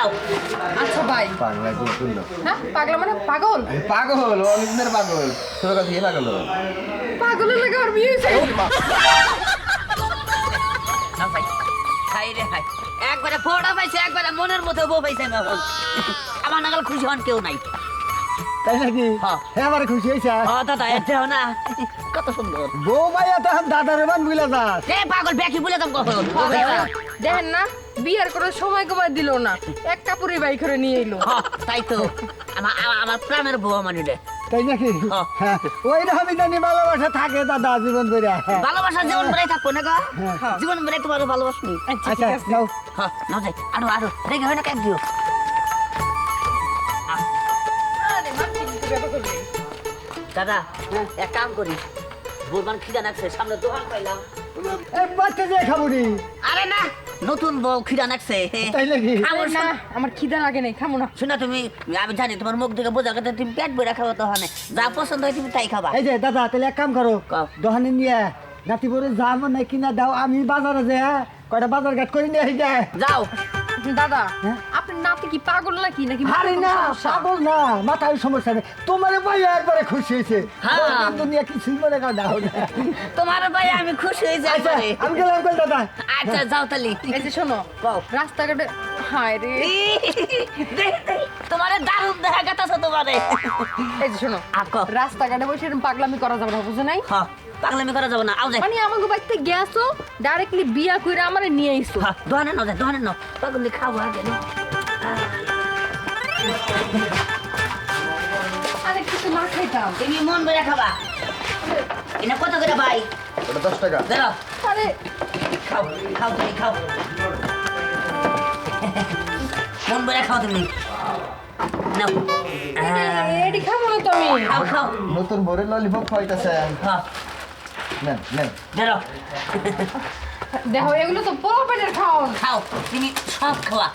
দাও আচ্ছা ভাই পাগলা কি করল হ্যাঁ পাগলা মানে পাগল? পাগল অনেকদিনের পাগল। তোর কাছে কি পাগল? পাগলের লাগে আমার বিয়ে হয়েছে। না ভাই খাই রে খাই একবারে ফোড়া পাইছে একবারে মনের মতো বউ পাইছে আমি এখন আমার নাগাল খুশি হন কেউ নাই। তাই নাকি? হ্যাঁ। হ্যাঁ আমার খুশি হয়েছে। ও দাদা এটাও না। কত সুন্দর। বউ মাইয়া তো এখন দাদারে মান বুঝলা যাস এ পাগল ব্যাকি বলে দাম কখন? দেখেন না। বিয়ার করে সময় কমায় দিল না। এক কাপড়ে বাই করে নিয়ে এলো। তাই তো। আমার আমার- প্রাণের বউ রে তাই নাকি? হ্যাঁ। হ্যাঁ। ওই রকমই জানি ভালোবাসা থাকে দাদা জীবন করে হ্যাঁ। ভালোবাসা জীবন বেড়ে থাকব না গো। হ্যাঁ। জীবন বেড়ে তোমার ভালোবাসনি আচ্ছা আচ্ছা হ্যাঁ না যাই। আরও আরও। রেগে হয় না কেন দিও? দাদা এক কাম করি। বোরবান খিদা নাকছে সামনে দোকান পাইলাম। বাচ্চা দিয়ে খাব আরে না নতুন বউ খিদা নাকছে তাই নাকি? খাব না আমার খিদা লাগে নাই খামো না। শোনা তুমি আমি জানি তোমার মুখ থেকে বোঝা কথা তুমি পেট বেড়া খাব তো যা পছন্দ হয় তুমি তাই খাবা। এই যে দাদা তাহলে এক কাম করো। দোকানে নিয়ে নাতি বলে যাব না কিনা দাও আমি বাজারে যে হ্যাঁ কয়টা বাজার ঘাট করে নিয়ে যাও। দাদা হ্যাঁ? আপনার নাতি কি পাগল নাকি? নাকি আরে না পাগল না মাথায় সমস্যা নেই। তোমার ভাই একবারে খুশি হয়েছে। হ্যাঁ। দুনিয়া কিছুই মনে কর না। তোমার ভাই আমি খুশি হয়ে যাই আচ্ছা আমি গেলাম দাদা? আচ্ছা যাও তালি এই যে শোনো। রাস্তাঘাটে হায় রে। তোমার দারুণ দেখা গেছে তোমারে। এই যে শোনো রাস্তাঘাটে বসে এরকম পাগলামি করা যাবে না বুঝো নাই? হ্যাঁ পাগলামি করা যাবে না। আও যাই। মানে আমাকে বাড়িতে গেছো ডাইরেক্টলি বিয়া কইরা আমারে নিয়ে আইছো। হ্যাঁ দোকানে নাও দোকানে নাও। পাগলি খাব আগে। আরে কিছু না খাইতাম তুমি মন বেড়ে খাবা। এটা কত করে ভাই? ওটা দশ টাকা। বেরো আরে। খাও খাও তুমি খাও। মন বেড়ে খাও তুমি। নাও। আহ, এডি খাব না তো খাও খাও। নতুন ভোরের ললিপপ খাইতেছে হ্যাঁ নেন নেন। বেরো দেখো এগুলো তো পোলা পেটের খাওন খাও তুমি সব খাওয়া।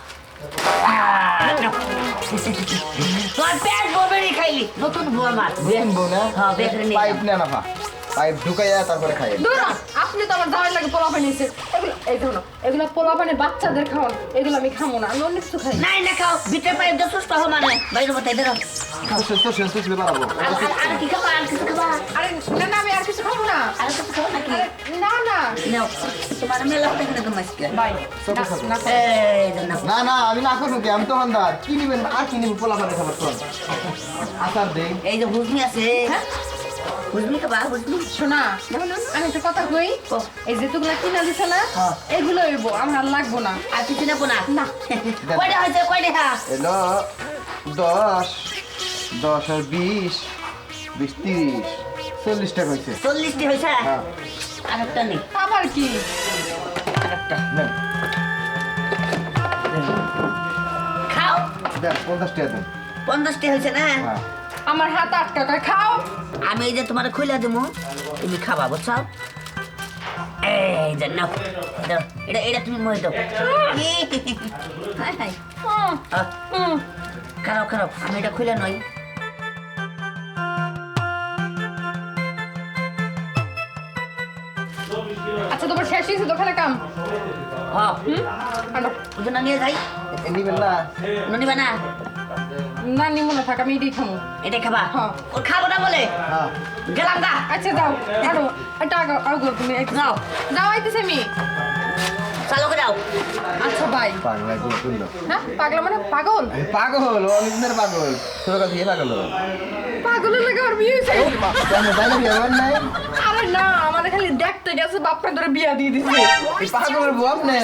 তোমার পেট বড়ি খাইলি। নতুন বউ আমার নতুন বউ না? হ্যাঁ, বেকরে নিয়ে পাইপ। নেন আফা পাইপ ঢুকাইয়া তারপরে খাই দূর আপনি তো আমার দাঁড় লাগে পোলা পানিয়েছে এগুলো এই ধরো এগুলো পোলা পানি বাচ্চাদের খাওয়ান। এগুলো আমি খাব না। আমি অন্য কিছু খাই। নাই না খাও। ভিতরে পাইপ দিয়ে সুস্থ হো মানে। বাইরে বতাই বেরো তো তো শেষ শেষ আর আর- আর কি খাবা? আর কিছু খাবা? আরে না না আমি আর কিছু খাব না। আর কিছু না না খাব। না। না না আমি না করব কি? আমি তো হান্দার কি নিবেন? আর কি নিবেন পোলা পানি খাবার চল আচার দেই। এই যে হুজমি আছে হুজমি খাবা হুজমি শোনা আমি একটা কথা কই? এই যে তুগুলা কিনা দিছে না। এগুলো হইব আমার লাগবো না। আর কিছু নেব না? না। কয়টা হয়েছে কয়টা? হ্যাঁ এলো দশ দশ আর বিশ বিশ তিরিশ চল্লিশ টাকা হয়েছে চল্লিশটি হয়েছে? হ্যাঁ। আর একটা নেই আবার কি? আর একটা নেন। খাও। দেন পঞ্চাশ টাকা দেন। পঞ্চাশটি হয়েছে না? হ্যাঁ। আমার হাত আটকা কয় খাও। আমি এই যে তোমার খুলে দেবো তুমি খাবা বুঝছ এই যে নাও দাও। এটা এটা তুমি মই দাও। খারাপ খারাপ আমি এটা খুলে নই। শেষ হয়েছে দোকানে কাম। হ্যাঁ। হুম? না নিয়ে যাই। নিবেন না। নিবা না না নিমো না থাক আমি এটাই খাব এটা খাবা? হ্যাঁ। ও খাব না বলে? হ্যাঁ। গেলাম গা। আচ্ছা যাও। আরও এটা আগাও আগাও তুমি এই- যাও। যাও আইতেছে আমি। চালু করে যাও আচ্ছা ভাই পাগলা কি করল পাগলা মানে পাগল? পাগল অনেকদিনের পাগল। তোর কাছে কি পাগল? পাগলের লাগে আমার বিয়ে হয়েছে। আরে না আমার খালি দেখতে গেছে বাপটা ধরে বিয়া দিয়ে দিছে। এই পাগলের বউ আপনি?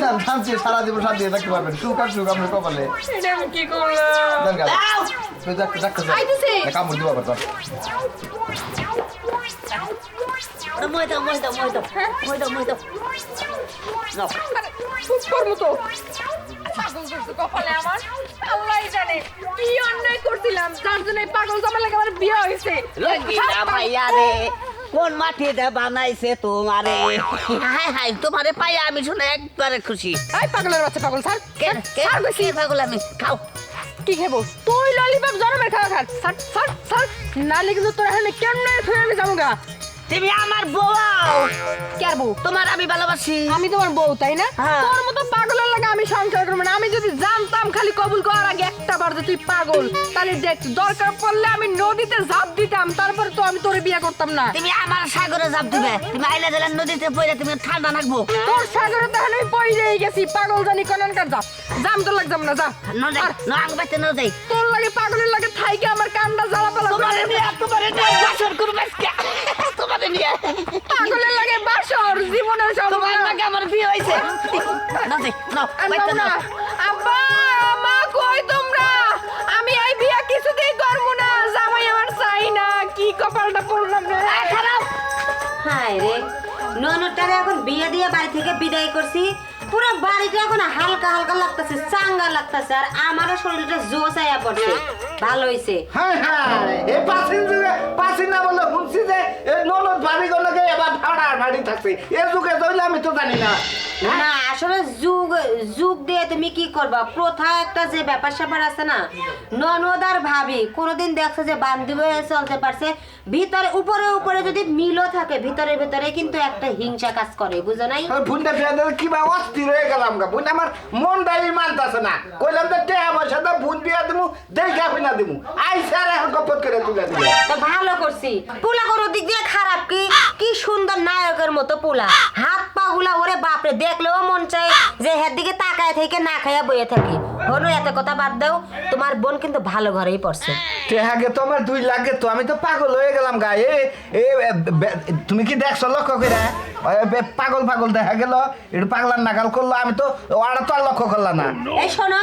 না ভাবছি সারা জীবন সাথে থাকতে পারবেন। সুখ আর সুখ আপনার কপালে। কি করলাম? দেন গা যাও তুই যাক যাক যাক আইতেছে। কামড় দিব আবার মই দাও মই দাও মই দাও হ্যাঁ? মই দাও মই দাও পাগল করছে কপালে আমার। আল্লাহই জানে কি অন্যায় করছিলাম। যার জন্য পাগল জামা লাগে আমার বিয়ে হয়েছে। ভাইয়া রে। কোন মাটিতে বানাইছে তোমারে? হাই হাই তোমারে পাই আমি শুনে একবারে খুশি। এই পাগলের বাচ্চা পাগল স্যার কে কে বেশি। পাগল আমি? খাও। কি খাব? তুই ললিপপ জনমের খাওয়া খাট স্যার স্যার স্যার না কিন্তু তোর এখানে কেমনে থুয়ে আমি যাব গা? তুমি আমার বউ। কে আর বউ? তোমার আমি ভালোবাসি। আমি তোমার বউ তাই না? হ্যাঁ। তোর মতো পাগলের লাগে আমি সংসার করব না। আমি যদি জানতাম কবুল করার আগে একটা বার যে তুই পাগল তাহলে দেখ দরকার পড়লে আমি নদীতে ঝাঁপ দিতাম। তারপর তো আমি তোরে বিয়ে করতাম না। তুমি আমার সাগরে জাপ দিবে। তুমি আইলা জেলার নদীতে পড়ে তুমি ঠান্ডা থাকব তোর সাগরে তাহলে আমি পইলেই গেছি। পাগল জানি কোনকার যা। জাম তো লাগজাম না যা। ন যাই আর ন আং বাইতে ন যাই। তোর লাগে পাগলের লাগে হয়েছে ন যাই ন বাইতে ন আব্বা মা কই তোমরা? আমি এই বিয়া কিছুতেই করব না জামাই আমার চাই না। কি কপালটা পড়লাম রে? খারাপ। হায় রে ননদটারে এখন বিয়ে দিয়ে বাড়ি থেকে বিদায় করছি। পুরো বাড়িটা এখন হালকা হালকা লাগতেছে চাঙ্গা লাগতেছে আর আমারও শরীরটা জোশ আয়া পড়ছে। ভালো হইছে। হ্যাঁ হ্যাঁ যুগে বলে শুনছি যে এই ননদ ভাবি গুলোকে এবার থাকছে। এ যুগে আমি তো জানি না। হ্যাঁ? না আসলে যুগ যুগ দিয়ে তুমি কি করবা? প্রথা একটা যে ব্যাপার স্যাপার আছে না ননদ আর ভাবি কোনোদিন দেখছে যে বান্ধবী হয়ে চলতে পারছে? ভিতরে উপরে উপরে যদি মিলও থাকে ভিতরে ভিতরে কিন্তু একটা হিংসা কাজ করে বুঝো নাই? কি বা অস্থির হয়ে গেলাম গা বুন আমার মনটাই মানতেছে না। কইলাম তো টেহা পয়সা তো বুন বিয়ে দিমু দেখা না দিমু। আইসা আর এখন গপত করে তুলে তো ভালো করছি। পোলা কোনো দিক দিয়ে খারাপ কি? কি সুন্দর নায়কের মতো পোলা। হাত পা গুলা ওরে বাপরে, দেখলেও মন চায় যে হের দিকে তাকায় থেকে, না খাইয়া বইয়ে থাকি। হলো এত কথা বাদ দাও, তোমার বোন কিন্তু ভালো ঘরেই পড়ছে। টেহাগে তো আমার দুই লাগে তো আমি তো পাগল হয়ে গেলাম গা। এ তুমি কি দেখছ লক্ষ্য করে? পাগল পাগল দেখা গেল একটু পাগলার নাগাল করল আমি তো ওরা তো আর লক্ষ্য করলাম না। এই শোনো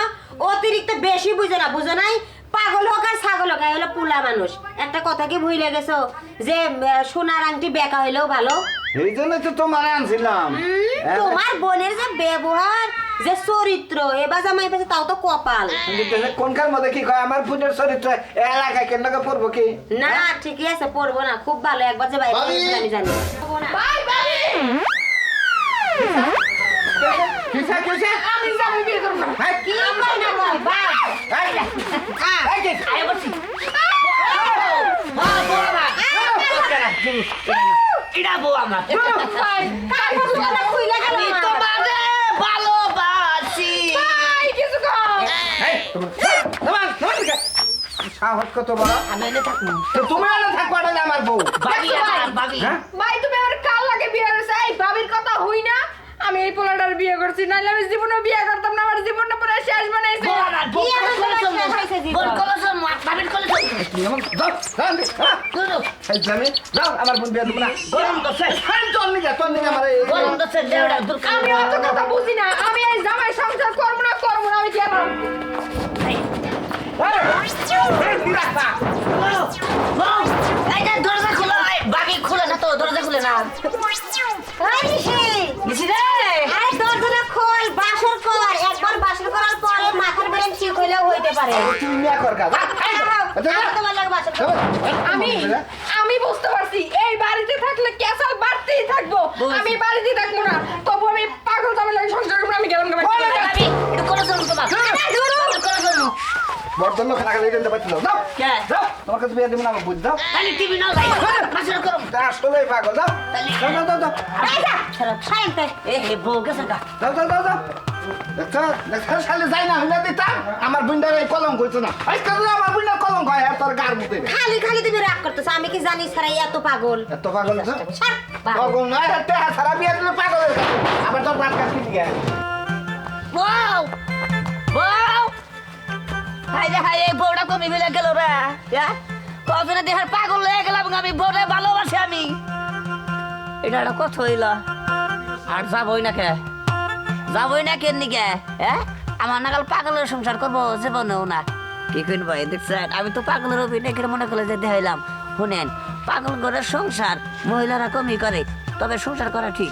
অতিরিক্ত বেশি বুঝে না বুঝো নাই? পাগল হোক আর ছাগল হোক হলো পুলা মানুষ। একটা কথা কি ভুলে গেছো? যে সোনার আংটি বেকা হইলেও ভালো। এই জন্য তো তোমার আনছিলাম। হ্যাঁ? তোমার বোনের যে ব্যবহার যে চরিত্র এবার জামাই পেয়েছে তাও তো কপাল। কোনকার মধ্যে কি কয়? আমার পুজোর চরিত্র এলাকায় কেন পড়ব কি? না ঠিকই আছে পড়ব না খুব ভালো একবার যে বাইরে! আমি জানি। পড়ব বাই বাই কিসা কিসা আমি জামাই বিয়ে করব না। হ্যাঁ? কি না এটা আমি থাকব না আমার বউ হ্যাঁ ভাই তুমি আমার লাগে বিয়ে করেছ এই ভাবির কথা হই না আমি এই পোলাটার বিয়ে করছি নাহলে আমি জীবনে বিয়ে করতাম না আমার জীবনটা পুরো শেষ বানাইছে কি এমন করে শেষ হয়েছে জীবন? ভাবির কলেজ তুমি আমার যাও যাও জানি, যাও আমার বোন বিয়া দেবো না গরম হ্যাঁ, তোর নিকে, তোর আমার গরম দছে আমি অত কথা বুঝি না। আমি এই হইলেও হইতে পারে। তুমি কর লাগে বাসর আমি আমি বুঝতে পারছি এই বাড়িতে থাকলে ক্যাসাল বাড়তেই থাকব। আমি বাড়িতে থাকব না। তবু আমি পাগল জামাই লাগে সংসার করব না, আমি গেলাম না ভাই। করে করে বর্তমান রাখা লেগে যেতে পারছিল। কে? যাও, তোমার কাছে বিয়ে দেবো না বুঝ দাও তাহলে টিভি নাও মাসের করুন আসলেই পাগল যাও। যাও যাও যাও যাও। এই যা, সারেন তো। এ হে বউ গেছে যাই না হইলে দিতাম আমার বুন্ডার এই কলম কইছো না। আজকে আমার বুন্ডার কলম কয় আর তোর গার মুতে খালি খালি তুমি রাগ করতেছো আমি কি জানি এত পাগল। এত পাগল তো পাগল। পাগল নয় হাতে সারা বিয়ে দিলে পাগল আবার তোর বাদ কাজ কি দিকে বউ বউ। হাই রে হাই এই বউটা কমে মিলে গেল রে। হ্যাঁ কতদিনে পাগল হয়ে গেলাম আমি বউরে ভালোবাসি আমি। এটা একটা কথা হইল। আর যাবই না কে? যাবই না কেন নিকে হ্যাঁ আমার নাগাল পাগলের সংসার করব জীবনেও না কি কইন ভাই দেখছেন, আমি তো পাগলের অভিনয় করে মনে করে যেতে হইলাম শুনেন, পাগল ঘরের সংসার মহিলারা কমই করে, তবে সংসার করা ঠিক।